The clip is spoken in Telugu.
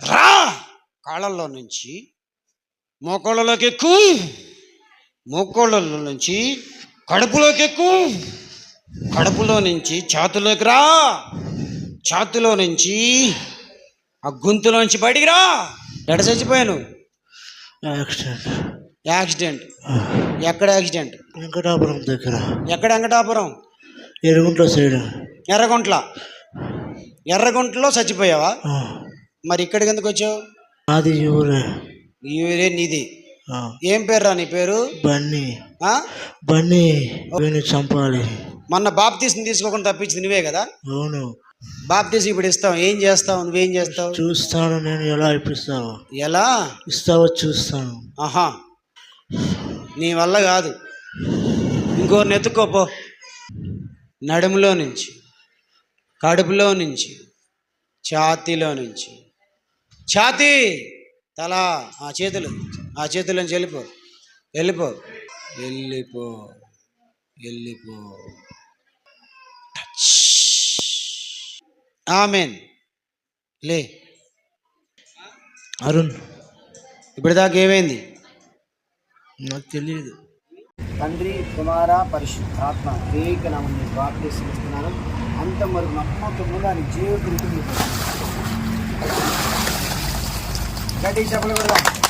రా! కాళ్ళల్లో నుంచి మోకాళ్ళలోకి ఎక్కు. మోకాళ్ళలో నుంచి కడుపులోకి ఎక్కు. కడుపులో నుంచి ఛాతులోకి రా. ఛాతులో నుంచి ఆ గొంతులోంచి బయటికి రా. ఎడ చచ్చిపోయాను? యాక్సిడెంట్. ఎక్కడ యాక్సిడెంట్? వెంకటాపురం దగ్గర. ఎక్కడ వెంకటాపురం? ఎరుగుంట సైడ్. ఎర్రగుంట్ల. ఎర్రగుంటలో చచ్చిపోయావా? మరి ఇక్కడికి ఎందుకు వచ్చావు? అది ఊరే. ఈ ఊరే నీది. ఆ, ఏం పేరు రా నీ పేరు? బన్నీ? బన్నీ చంపాలి. మొన్న బాప్తీస్ని తీసుకోకుండా తప్పించింది నువ్వే కదా? అవును. బాప్తీస్ ఇప్పుడు ఇస్తావు. ఏం చేస్తావు? నువ్వేం చేస్తావు? చూస్తాను నేను ఎలా ఇప్పిస్తావో ఎలా? ఇస్తావో చూస్తాను. ఆహా. నీ వల్ల కాదు. ఇంకోరిని ఎత్తుకోపో నడుములో నుంచి కడుపులో నుంచి ఛాతీలో నుంచి ఛాతీ తల ఆ చేతులు ఆ చేతుల నుంచి వెళ్ళిపో. వెళ్ళిపో. వెళ్ళిపో. వెళ్ళిపో ఆమెన్. లే. అరుణ్. ఇప్పటిదాకా ఏమైంది? నాకు తెలియదు తండ్రి కుమార పరిశుద్ధాత్మ ఏక నామని ప్రార్థిస్తున్నాను. అంత వరకు నమ్మకముగా నీ జీవితం जय देशा बोले